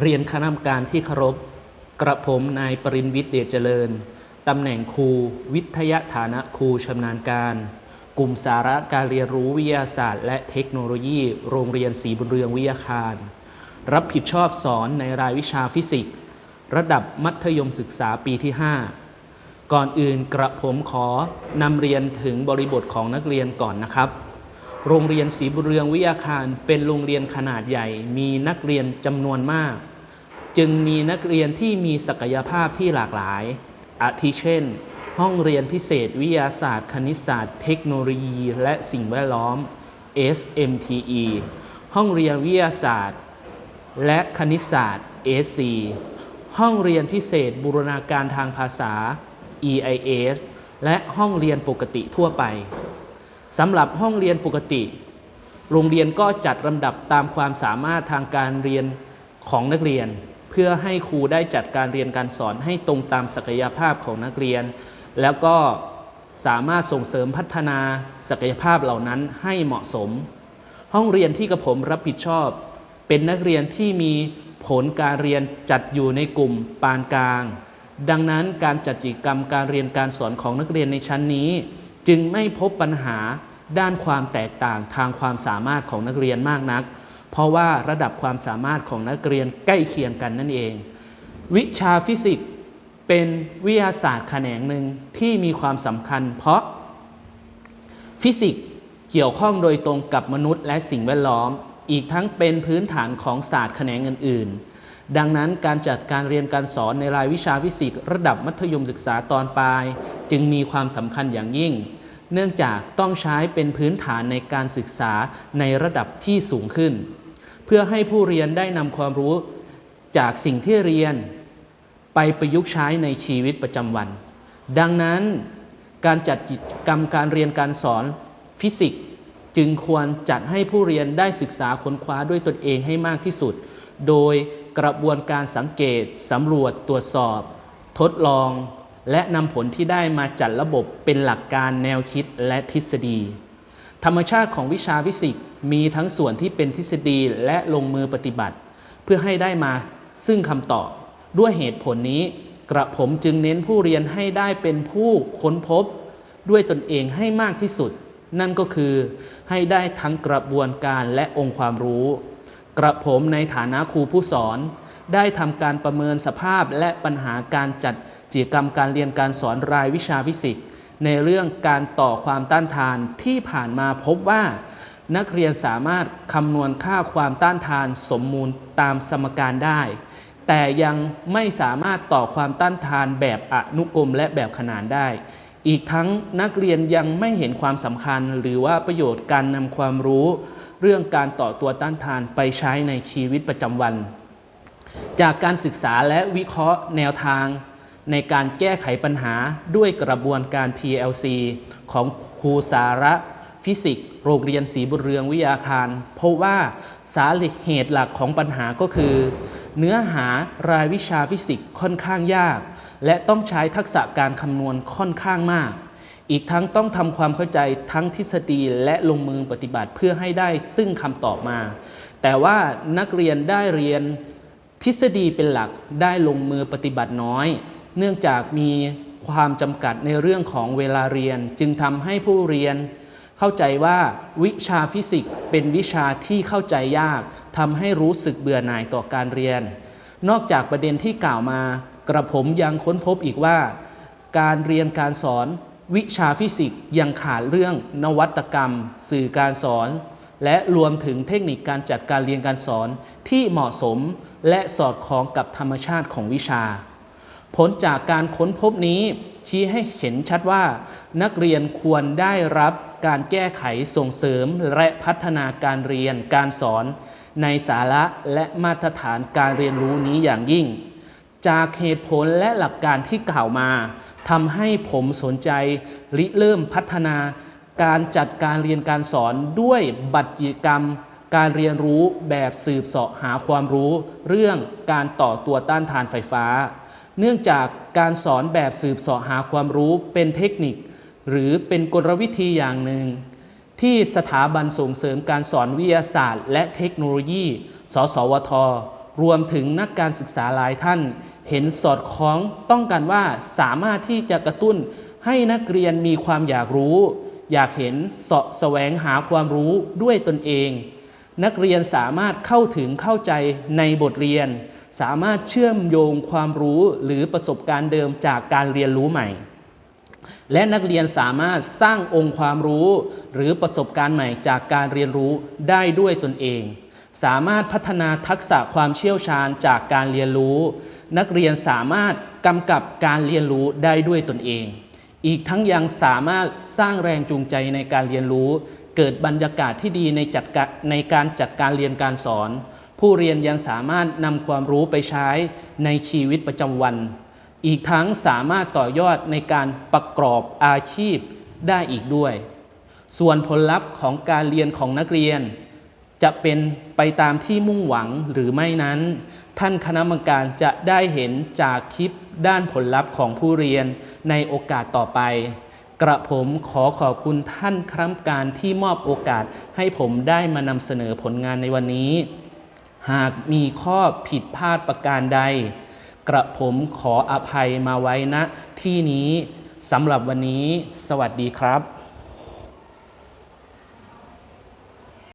เรียนคณะกรรมการที่เคารพ กระผมนายปรินวิทย์เดชเจริญ ตำแหน่งครู วิทยาฐานะครูชำนาญการ กลุ่มสาระการเรียนรู้วิทยาศาสตร์ และเทคโนโลยี โรงเรียนศรีบุญเรืองวิทยาคาร รับผิดชอบสอนในรายวิชาฟิสิกส์ ระดับมัธยมศึกษาปีที่ 5 ก่อนอื่นกระผมขอนำเรียนถึงบริบทของนักเรียนก่อนนะครับ โรงเรียนศรีบุญเรืองวิทยาคารเป็นโรงเรียนขนาดใหญ่ มีนักเรียนจำนวนมาก จึงมีนักเรียนที่มีศักยภาพที่หลากหลาย อาทิเช่น ห้องเรียนพิเศษวิทยาศาสตร์ คณิตศาสตร์ เทคโนโลยี และสิ่งแวดล้อม SMTE ห้องเรียนวิทยาศาสตร์ และคณิตศาสตร์ SC ห้องเรียนพิเศษบูรณาการทางภาษา EIS และห้องเรียนปกติทั่วไป สำหรับห้องเรียนปกติ โรงเรียนก็จัดลำดับตามความสามารถทางการเรียนของนักเรียน เพื่อให้ครูได้จัดการเรียนการสอนให้ตรงตามศักยภาพของนักเรียน แล้วก็สามารถส่งเสริมพัฒนาศักยภาพเหล่านั้นให้เหมาะสม ห้องเรียนที่กระผมรับผิดชอบ เป็นนักเรียนที่มีผลการเรียนจัดอยู่ในกลุ่มปานกลาง ดังนั้นการจัดกิจกรรมการเรียนการสอนของนักเรียนในชั้นนี้ จึงไม่พบปัญหาด้านความแตกต่างทางความสามารถของนักเรียนมากนัก เพราะว่าระดับความสามารถของนักเรียนใกล้เคียงกันนั่นเอง วิชาฟิสิกส์เป็นวิทยาศาสตร์แขนงหนึ่งที่มีความสำคัญ เพราะฟิสิกส์เกี่ยวข้องโดยตรงกับมนุษย์และสิ่งแวดล้อม อีกทั้งเป็นพื้นฐานของศาสตร์แขนงอื่นๆ ดังนั้นการจัดการเรียนการสอนในรายวิชาฟิสิกส์ระดับมัธยมศึกษาตอนปลาย จึงมีความสำคัญอย่างยิ่ง เนื่องจากต้องใช้เป็นพื้นฐานในการศึกษาในระดับที่สูงขึ้น เพื่อให้ผู้เรียนได้นำความรู้จากสิ่งที่เรียน ไปประยุกต์ใช้ในชีวิตประจำวัน ดังนั้นการจัดกิจกรรมการเรียนการสอนฟิสิกส์จึงควรจัดให้ผู้เรียนได้ศึกษาค้นคว้าด้วยตนเองให้มากที่สุด โดยกระบวนการสังเกตสำรวจตรวจสอบ ทดลอง และนำผลที่ได้มาจัดระบบเป็นหลักการแนวคิดและทฤษฎี ธรรมชาติของวิชาฟิสิกส์มีทั้งส่วนที่เป็นทฤษฎีและลงมือปฏิบัติ เพื่อให้ได้มาซึ่งคำตอบ ด้วยเหตุผลนี้กระผมจึงเน้นผู้เรียนให้ได้เป็นผู้ค้นพบ ด้วยตนเองให้มากที่สุด นั่นก็คือให้ได้ทั้งกระบวนการและองค์ความรู้ กระผมในฐานะครูผู้สอน ได้ทำการประเมินสภาพและปัญหาการจัดกิจกรรมการเรียนการสอนรายวิชาฟิสิกส์ในเรื่องการต่อความต้านทานที่ผ่านมาพบว่า นักเรียนสามารถคำนวณค่าความต้านทานสมมูลตามสมการได้ แต่ยังไม่สามารถต่อความต้านทานแบบอนุกรมและแบบขนานได้ อีกทั้งนักเรียนยังไม่เห็นความสำคัญหรือว่าประโยชน์การนำความรู้ เรื่องการต่อตัวต้านทานไปใช้ในชีวิตประจำวัน จากการศึกษาและวิเคราะห์แนวทาง ในการแก้ไขปัญหาด้วยกระบวนการ PLC ของครูสาระฟิสิกส์โรงเรียนศรีบุญเรืองวิทยาคารพบว่าสาเหตุหลักของปัญหาก็คือ เนื้อหารายวิชาฟิสิกส์ค่อนข้างยาก และต้องใช้ทักษะการคำนวณค่อนข้างมาก อีกทั้งต้องทำความเข้าใจทั้งทฤษฎีและลงมือปฏิบัติเพื่อให้ได้ซึ่งคำตอบมา แต่ว่านักเรียนได้เรียนทฤษฎีเป็นหลักได้ลงมือปฏิบัติน้อย เนื่องจากมีความจำกัดในเรื่องของเวลาเรียน จึงทำให้ผู้เรียน เข้าใจว่าวิชาฟิสิกส์เป็นวิชาที่เข้าใจยากทำให้รู้สึกเบื่อหน่ายต่อการเรียน นอกจากประเด็นที่กล่าวมา กระผมยังค้นพบอีกว่า การเรียนการสอน วิชาฟิสิกส์ยังขาดเรื่องนวัตกรรม สื่อการสอน และรวมถึงเทคนิคการจัดการเรียนการสอนที่เหมาะสมและสอดคล้องกับธรรมชาติของวิชา ผลจากการค้นพบนี้ชี้ให้เห็นชัดว่า นักเรียนควรได้รับการแก้ไขส่งเสริมและพัฒนาการเรียนการสอน ในสาระและมาตรฐานการเรียนรู้นี้อย่างยิ่ง จากเหตุผลและหลักการที่กล่าวมา ทำให้ผมสนใจริเริ่มพัฒนาการจัดการเรียนการสอนด้วยบัตรกิจกรรม การเรียนรู้แบบสืบเสาะหาความรู้ เรื่องการต่อตัวต้านทานไฟฟ้า เนื่องจากการสอนแบบสืบเสาะหาความรู้เป็นเทคนิค หรือเป็นกลวิธีอย่างหนึ่ง ที่สถาบันส่งเสริมการสอนวิทยาศาสตร์ และเทคโนโลยี สสวท รวมถึงนักการศึกษาหลายท่าน เห็นสอดคล้องต้องกันว่าสามารถที่จะกระตุ้นให้นักเรียนมีความอยากรู้ อยากเห็นเสาะแสวงหาความรู้ด้วยตนเอง นักเรียนสามารถเข้าถึงเข้าใจในบทเรียน สามารถเชื่อมโยงความรู้หรือประสบการณ์เดิมจากการเรียนรู้ใหม่ และนักเรียนสามารถสร้างองค์ความรู้ หรือประสบการณ์ใหม่จากการเรียนรู้ได้ด้วยตนเอง สามารถพัฒนาทักษะความเชี่ยวชาญจากการเรียนรู้ นักเรียนสามารถกำกับการเรียนรู้ได้ด้วยตนเอง อีกทั้งยังสามารถสร้างแรงจูงใจในการเรียนรู้ เกิดบรรยากาศที่ดีในจัดการในการจัดการเรียนการสอน ผู้เรียนยังสามารถนำความรู้ไปใช้ในชีวิตประจำวัน อีกทั้งสามารถต่อยอดในการประกอบอาชีพได้อีกด้วย ส่วนผลลัพธ์ของการเรียนของนักเรียน จะเป็นไปตามที่มุ่งหวังหรือไม่นั้น ท่านคณะกรรมการจะได้เห็นจากคลิปด้านผลลัพธ์ของผู้เรียนในโอกาสต่อไป กระผมขอขอบคุณท่านคณะกรรมการที่มอบโอกาสให้ผมได้มานำเสนอผลงานในวันนี้ หากมีข้อผิดพลาดประการใด กระผมขออภัยมาไว้ณที่นี้สำหรับวันนี้ สวัสดีครับ